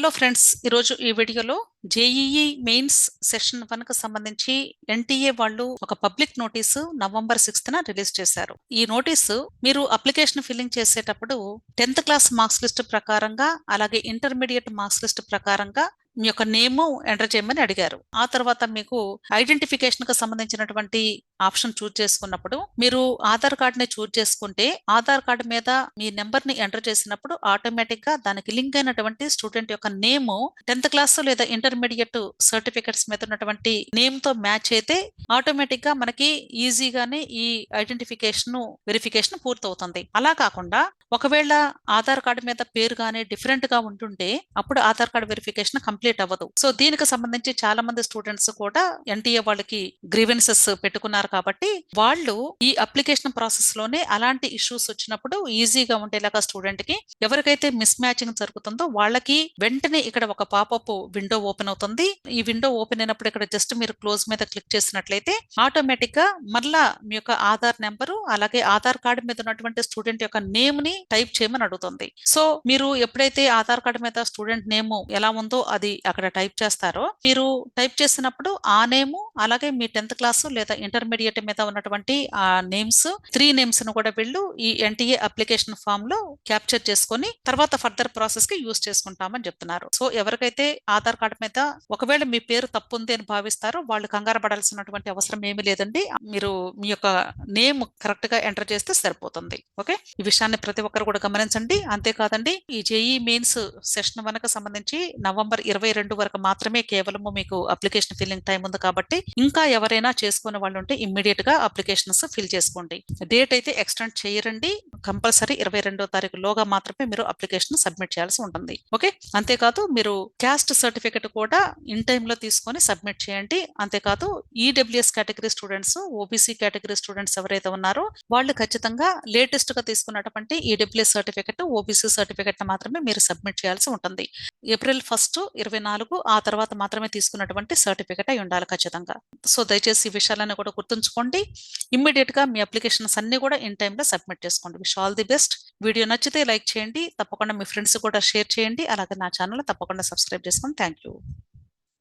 Hello friends ఈరోజు ఈ వీడియోలో జేఈఈ మెయిన్స్ సెషన్ వన్కు సంబంధించి ఎన్టీఏ వాళ్ళు ఒక పబ్లిక్ నోటీసు నవంబర్ సిక్స్త్ న రిలీజ్ చేశారు. ఈ నోటీసు మీరు అప్లికేషన్ ఫిల్లింగ్ చేసేటప్పుడు టెన్త్ క్లాస్ మార్క్స్ లిస్ట్ ప్రకారంగా అలాగే ఇంటర్మీడియట్ మార్క్స్ లిస్ట్ ప్రకారంగా మీ యొక్క నేము ఎంటర్ చేయమని అడిగారు. ఆ తర్వాత మీకు ఐడెంటిఫికేషన్కు సంబంధించినటువంటి ఆప్షన్ చూజ్ చేసుకున్నప్పుడు మీరు ఆధార్ కార్డ్ని చూజ్ చేసుకుంటే ఆధార్ కార్డు మీద మీ నెంబర్ని ఎంటర్ చేసినప్పుడు ఆటోమేటిక్గా దానికి లింక్ అయినటువంటి స్టూడెంట్ యొక్క నేమ్ టెన్త్ క్లాస్ లేదా ఇంటర్మీడియట్ సర్టిఫికెట్స్ మీద ఉన్నటువంటి నేమ్తో మ్యాచ్ అయితే ఆటోమేటిక్గా మనకి ఈజీగానే ఈ ఐడెంటిఫికేషన్ వెరిఫికేషన్ పూర్తవుతుంది. అలా కాకుండా ఒకవేళ ఆధార్ కార్డు మీద పేరు కానీ డిఫరెంట్గా ఉంటుంటే అప్పుడు ఆధార్ కార్డు వెరిఫికేషన్ కంప్లీట్ అవ్వదు. సో దీనికి సంబంధించి చాలా మంది స్టూడెంట్స్ కూడా ఎన్టీఏ వాళ్ళకి గ్రీవెన్సెస్ పెట్టుకున్నారు కాబట్టి వాళ్ళు ఈ అప్లికేషన్ ప్రాసెస్లోనే అలాంటి ఇష్యూస్ వచ్చినప్పుడు ఈజీగా ఉండేలాగా స్టూడెంట్కి ఎవరికైతే మిస్ మ్యాచింగ్ జరుగుతుందో వాళ్ళకి వెంటనే ఇక్కడ ఒక పాపప్ విండో ఓపెన్ అవుతుంది. ఈ విండో ఓపెన్ అయినప్పుడు ఇక్కడ జస్ట్ మీరు క్లోజ్ మీద క్లిక్ చేసినట్లయితే ఆటోమేటిక్గా మళ్ళా మీ యొక్క ఆధార్ నెంబరు అలాగే ఆధార్ కార్డు మీద ఉన్నటువంటి స్టూడెంట్ యొక్క నేమ్ని టైప్ చేయమని అడుగుతుంది. సో మీరు ఎప్పుడైతే ఆధార్ కార్డు మీద స్టూడెంట్ నేమ్ ఎలా ఉందో అది అక్కడ టైప్ చేస్తారో మీరు టైప్ చేసినప్పుడు ఆ నేము అలాగే మీ టెన్త్ క్లాస్ లేదా ఇంటర్మీడియట్ మీద ఉన్నటువంటి ఆ నేమ్స్ త్రీ నేమ్స్ను కూడా వీళ్ళు ఈ ఎన్టీఏ అప్లికేషన్ ఫామ్లో క్యాప్చర్ చేసుకొని తర్వాత ఫర్దర్ ప్రాసెస్కి యూస్ చేసుకుంటామని చెప్తున్నారు. సో ఎవరికైతే ఆధార్ కార్డు మీద ఒకవేళ మీ పేరు తప్పు ఉంది అని భావిస్తారో వాళ్ళు కంగారు పడాల్సినటువంటి అవసరం ఏమీ లేదండి. మీరు మీ యొక్క నేమ్ కరెక్ట్గా ఎంటర్ చేస్తే సరిపోతుంది. ఓకే? ఈ విషయాన్ని ప్రతి ఒక్కరు కూడా గమనించండి. అంతేకాదండి ఈ జేఈ మెయిన్స్ సెషన్ వనకు సంబంధించి నవంబర్ ఇరవై రెండు వరకు మాత్రమే కేవలము మీకు అప్లికేషన్ ఫిల్లింగ్ టైం ఉంది కాబట్టి ఇంకా ఎవరైనా చేసుకునే వాళ్ళు ఉంటే ఇమ్మీడియట్గా అప్లికేషన్స్ ఫిల్ చేసుకోండి. డేట్ అయితే ఎక్స్టెండ్ చేయరండి. కంపల్సరీ ఇరవై రెండో తారీఖు లోగా మాత్రమే మీరు అప్లికేషన్ సబ్మిట్ చేయాల్సి ఉంటుంది. ఓకే? అంతేకాదు మీరు క్యాస్ట్ సర్టిఫికెట్ కూడా ఇన్లో తీసుకొని సబ్మిట్ చేయండి. అంతేకాదు EWS category students OBC category students ఎవరైతే ఉన్నారో వాళ్ళు ఖచ్చితంగా లేటెస్ట్గా తీసుకున్నటువంటి ఈడబ్ల్యూఎస్ సర్టిఫికెట్ ఓబీసీ సర్టిఫికెట్ మాత్రమే మీరు సబ్మిట్ చేయాల్సి ఉంటుంది. ఏప్రిల్ ఫస్ట్ ఇరవై నాలుగు ఆ తర్వాత మాత్రమే తీసుకున్నటువంటి సర్టిఫికెట్ అయి ఉండాలి ఖచ్చితంగా. సో దయచేసి ఈ విషయాలను కూడా గుర్తుంచుకోండి. ఇమ్మీడియట్గా మీ అప్లికేషన్స్ అన్ని కూడా ఇన్లో సబ్మిట్ చేసుకోండి wish all the best video నచ్చితే లైక్ చేయండి. తప్పకుండా మీ ఫ్రెండ్స్ కూడా షేర్ చేయండి. అలాగే నా ఛానల్ తప్పకుండా సబ్స్క్రైబ్ చేసుకోండి థ్యాంక్ యూ